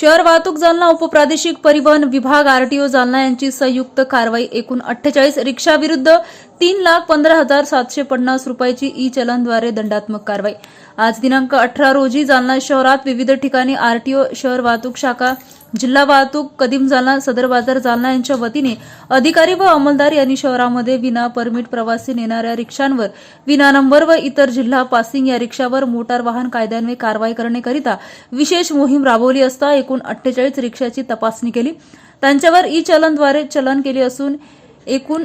शहर वाहतूक जालना उपप्रादेशिक परिवहन विभाग आरटीओ जालना यांची संयुक्त कारवाई एकूण अठ्ठेचाळीस रिक्षाविरुद्ध तीन लाख पंधरा हजार सातशे पन्नास रुपयाची ई चलनद्वारे दंडात्मक कारवाई. आज दिनांक अठरा रोजी जालना शहरात विविध ठिकाणी आरटीओ शहर वाहतूक शाखा जिल्हा वाहतूक कदीम जालना सदर बाजार जालना यांच्या वतीने अधिकारी व अंमलदार यांनी शहरामध्ये विना परमिट प्रवासी नेणाऱ्या रिक्षांवर विना नंबर व इतर जिल्हा पासिंग या रिक्षावर मोटार वाहन कायद्यान्वये कारवाई करण्याकरिता विशेष मोहीम राबवली असता एकूण अठ्ठेचाळीस रिक्षाची तपासणी केली. त्यांच्यावर ई चलनद्वारे चलन केले असून एकूण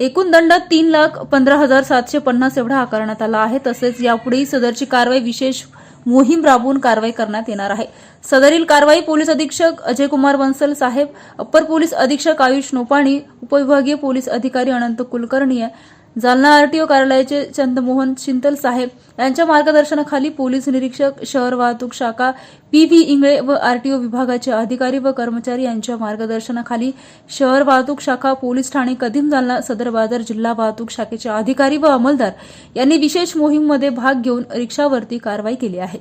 एकूण दंड तीन लाख पंधरा हजार सातशे पन्नास एवढा आकारण्यात आला आहे. तसेच यापुढेही सदरची कारवाई विशेष मोहीम राबवून कारवाई करण्यात येणार आहे. सदरील कारवाई पोलीस अधीक्षक अजय कुमार बन्सल साहेब अप्पर पोलीस अधीक्षक आयुष नोपाणी उपविभागीय पोलीस अधिकारी अनंत कुलकर्णी जालना आरटीओ कार्यालयाचे चंद्रमोहन चिंतल साहेब यांच्या मार्गदर्शनाखाली पोलीस निरीक्षक शहर वाहतूक शाखा पी व्ही इंगळे व आरटीओ विभागाचे अधिकारी व कर्मचारी यांच्या मार्गदर्शनाखाली शहर वाहतूक शाखा पोलीस ठाणे कदीम जालना सदर बाजार जिल्हा वाहतूक शाखेचे अधिकारी व अंमलदार यांनी विशेष मोहीममध्ये भाग घेऊन रिक्षावरती कारवाई केली आहे.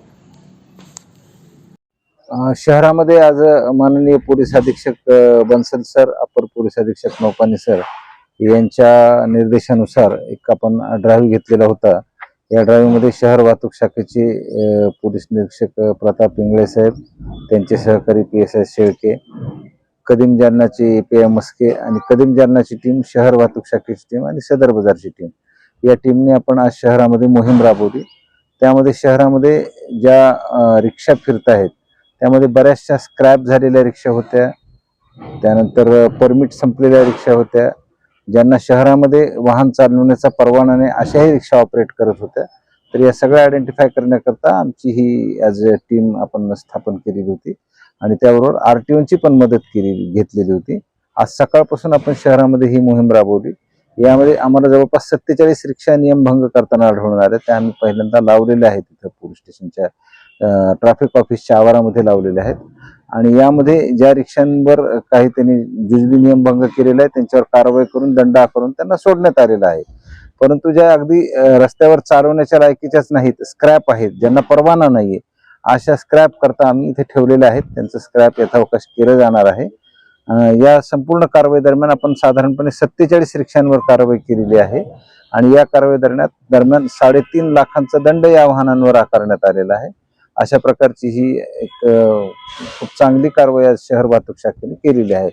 शहरामध्ये आज माननीय पोलीस अधीक्षक बन्सल सर अपर पोलीस अधीक्षक नौपानी सर यांच्या निर्देशानुसार एक आपण ड्राईव्ह घेतलेला होता. या ड्राईव्हमध्ये शहर वाहतूक शाखेचे पोलीस निरीक्षक प्रताप इंगळे साहेब त्यांचे सहकारी पी एस आय शेळके कदीम जालनाची पी आय मस्के आणि कदीम जालनाची टीम शहर वाहतूक शाखेची टीम आणि सदर बाजारची टीम या टीमने आपण आज शहरामध्ये मोहीम राबवली. त्यामध्ये शहरामध्ये ज्या रिक्षा फिरत आहेत त्यामध्ये बऱ्याचशा स्क्रॅप झालेल्या रिक्षा होत्या. त्यानंतर परमिट संपलेल्या रिक्षा होत्या. ज्यांना शहरामध्ये वाहन चालवण्याचा परवाना नाही अशाही रिक्षा ऑपरेट करत होत्या. तर या सगळ्या आयडेंटिफाय करण्याकरता आमची ही ॲज अ टीम आपण स्थापन केलेली होती. आणि त्याबरोबर आर टी ओची पण मदत केली घेतलेली होती. आज सकाळपासून आपण शहरामध्ये ही मोहीम राबवली. यामध्ये आम्हाला जवळपास सत्तेचाळीस रिक्षा नियमभंग करताना आढळून आले. त्या आम्ही पहिल्यांदा लावलेल्या आहेत. तिथं पोलीस स्टेशनच्या ट्रॅफिक ऑफिसच्या आवारामध्ये लावलेल्या आहेत. आणि यामध्ये ज्या रिक्षांवर काही त्यांनी जुजबी नियमभंग केलेला आहे त्यांच्यावर कारवाई करून दंड आकारून त्यांना सोडण्यात आलेला आहे. परंतु ज्या अगदी रस्त्यावर चालवण्याच्या लायकीच्याच नाहीत स्क्रॅप आहेत ज्यांना परवाना नाहीये अशा स्क्रॅप करता आम्ही इथे ठेवलेल्या आहेत. त्यांचं स्क्रॅप यथावकाश केलं जाणार आहे. या संपूर्ण कारवाई दरम्यान आपण साधारणपणे सत्तेचाळीस रिक्षांवर कारवाई केलेली आहे आणि या कारवाई दरम्यान दरम्यान साडेतीन लाखांचा दंड या वाहनांवर आकारण्यात आलेला आहे. अशा प्रकारची ही एक खूप चांगली कारवाई आज शहर वाहतूक शाखेने केलेली आहे.